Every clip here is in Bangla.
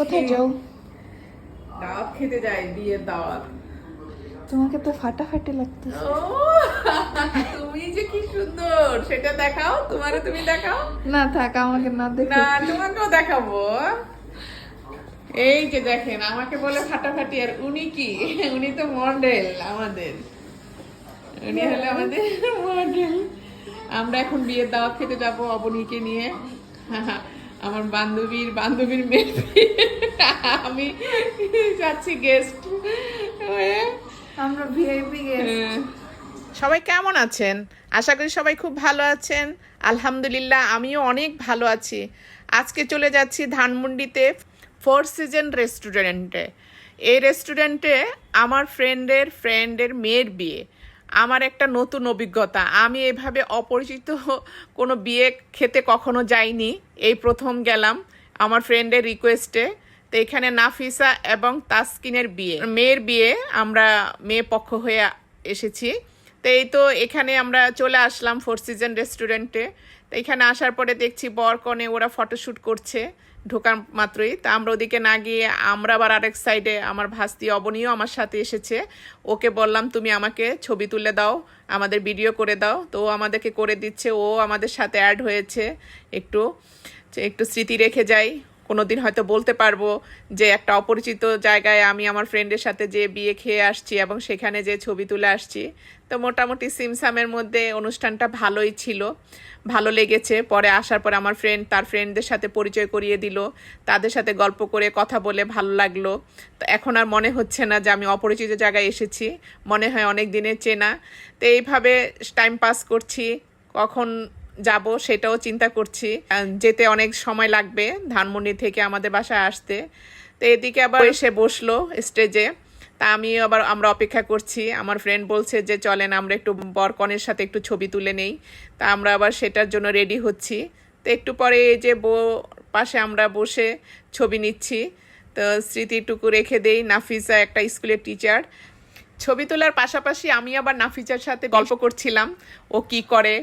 কোথায় যাও? দাওয়াত খেতে যাই বিয়ের দাওয়াত। তোমাকে তো ফাটাফাটি লাগতেছে। ও তুমি যে কি সুন্দর। সেটা দেখাও তোমার তুমি দেখাও। না থাক আমাকে না দেখে। না তোমাকেও দেখাবো। এই যে দেখেন আমাকে বলে ফাটাফাটি আর উনি কি? উনি তো মডেল আমাদের। উনি হলো আমাদের মডেল আমরা এখন বিয়ের দাওয়াত খেতে যাব অবনীকে নিয়ে। আমার বান্ধবীর বান্ধবীর মেয়ে আমি যাচ্ছি গেস্ট আমরা ভিআইপি হ্যাঁ। সবাই কেমন আছেন? আশা করি সবাই খুব ভালো আছেন। আলহামদুলিল্লাহ আমিও অনেক ভালো আছি। আজকে চলে যাচ্ছি ধানমন্ডিতে ফোর সিজন রেস্টুরেন্টে এই রেস্টুরেন্টে আমার ফ্রেন্ডের ফ্রেন্ডের মেয়ের বিয়ে। আমার একটা নতুন অভিজ্ঞতা। আমি এভাবে অপরিচিত কোনো বিয়ে খেতে কখনো যাইনি। এই প্রথম গেলাম আমার ফ্রেন্ডের রিকোয়েস্টে তো এখানে নাফিসা এবং তাসকিনের বিয়ে। মেয়ের বিয়ে আমরা মেয়ে পক্ষ হয়ে এসেছি। তো এই তো এখানে আমরা চলে আসলাম ফোর সিজন রেস্টুরেন্টে তো এখানে আসার পরে দেখছি বর কনে ওরা ফটোশ্যুট করছে ঢোকার মাত্রই। তা আমরা ওদিকে না গিয়ে আমরা আবার আরেক সাইডে আমার ভাস্তি অবনীয় আমার সাথে এসেছে। ওকে বললাম, তুমি আমাকে ছবি তুলে দাও, আমাদের ভিডিও করে দাও। তো ও আমাদেরকে করে দিচ্ছে। ও আমাদের সাথে অ্যাড হয়েছে। একটু একটু স্মৃতি রেখে যাই। কোনোদিন হয়তো বলতে পারব যে একটা অপরিচিত জায়গায় আমি আমার ফ্রেন্ডের সাথে যে বিয়ে খেয়ে আসছি এবং সেখানে যে ছবি তুলে আসছি। তো মোটামুটি সিমসামের মধ্যে অনুষ্ঠানটা ভালোই ছিল। ভালো লেগেছে। পরে আসার পর আমার ফ্রেন্ড তার ফ্রেন্ডদের সাথে পরিচয় করিয়ে দিল। তাদের সাথে গল্প করে কথা বলে ভালো লাগল। তো এখন আর মনে হচ্ছে না যে আমি অপরিচিত জায়গায় এসেছি। মনে হয় অনেক দিনের চেনা। তো এইভাবে টাইম পাস করছি। কখন যাব, সেটাও চিন্তা করছি। যেতে অনেক সময় লাগবে ধানমন্ডি থেকে আমাদের বাসায় আসতে। তো এদিকে আবার এসে বসল স্টেজে তা আমি আবার আমরা অপেক্ষা করছি। আমার ফ্রেন্ড বলছে যে, চলেন, আমরা একটু বরকনের সাথে একটু ছবি তুলে নেই। তা আমরা আবার সেটার জন্য রেডি হচ্ছি। তো একটু পরে এই যে বউ পাশে আমরা বসে ছবি নিচ্ছি। তো স্মৃতিটুকু রেখে দেই। নাফিসা একটা স্কুলের টিচার ছবি তোলার পাশাপাশি আমি আবার নাফিজার সাথে গল্প করছিলাম। ও কি করে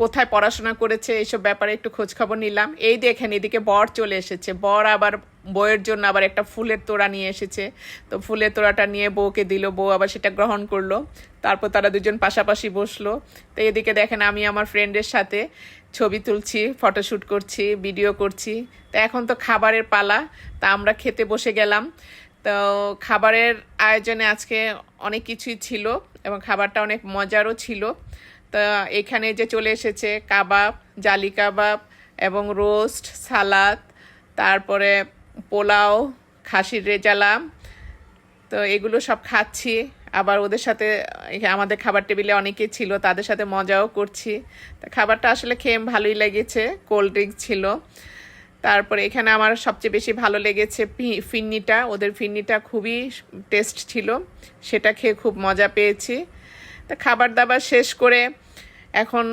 কোথায় পড়াশোনা করেছে এইসব ব্যাপারে একটু খোঁজ খবর নিলাম। এই দেখেন এদিকে বর চলে এসেছে। বর আবার বউয়ের জন্য আবার একটা ফুলের তোড়া নিয়ে এসেছে। তো ফুলের তোড়াটা নিয়ে বউকে দিল বউ আবার সেটা গ্রহণ করল। তারপর তারা দুজন পাশাপাশি বসল। তো এদিকে দেখেন আমি আমার ফ্রেন্ডের সাথে ছবি তুলছি ফটোশ্যুট করছি ভিডিও করছি। তো এখন তো খাবারের পালা তা আমরা খেতে বসে গেলাম। তো খাবারের আয়োজনে আজকে অনেক কিছুই ছিল এবং খাবারটা অনেক মজারও ছিল। তো এখানে যে চলে এসেছে কাবাব, জালি কাবাব এবং রোস্ট, সালাদ, তারপরে পোলাও, খাসির রেজালাম তো এগুলো সব খাচ্ছি। আবার ওদের সাথে আমাদের খাবার টেবিলে অনেকে ছিল, তাদের সাথে মজাও করছি। তা খাবারটা আসলে খেয়ে ভালোই লেগেছে, কোল্ড ড্রিঙ্ক ছিল। তারপরে এখানে আমার সবচেয়ে বেশি ভালো লেগেছে ফিন্নিটা। ওদের ফিন্নিটা খুবই টেস্ট ছিল। সেটা খেয়ে খুব মজা পেয়েছি। তা খাবার দাবার শেষ করে এখন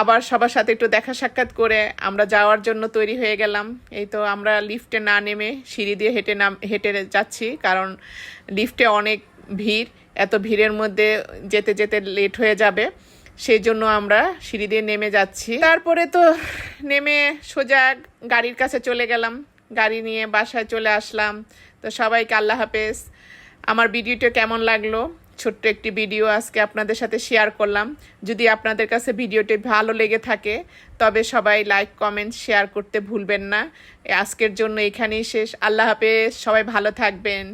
আবার সবার সাথে একটু দেখা সাক্ষাৎ করে আমরা যাওয়ার জন্য তৈরি হয়ে গেলাম। এই তো আমরা লিফটে না নেমে সিঁড়ি দিয়ে হেঁটে নাম, হেঁটে যাচ্ছি কারণ লিফটে অনেক ভিড়। এত ভিড়ের মধ্যে যেতে যেতে লেট হয়ে যাবে। সেই জন্য আমরা সিঁড়ি দিয়ে নেমে যাচ্ছি। তারপরে তো নেমে সোজা গাড়ির কাছে চলে গেলাম। গাড়ি নিয়ে বাসায় চলে আসলাম। তো সবাইকে আল্লাহ হাফেজ। আমার ভিডিওটা কেমন লাগল? ছোট্ট একটি ভিডিও আজকে আপনাদের সাথে শেয়ার করলাম। যদি আপনাদের কাছে ভিডিওটি ভালো লেগে থাকে, তবে সবাই লাইক, কমেন্ট, শেয়ার করতে ভুলবেন না। আজকের জন্য এখানেই শেষ। আল্লাহ হাফেজ। সবাই ভালো থাকবেন।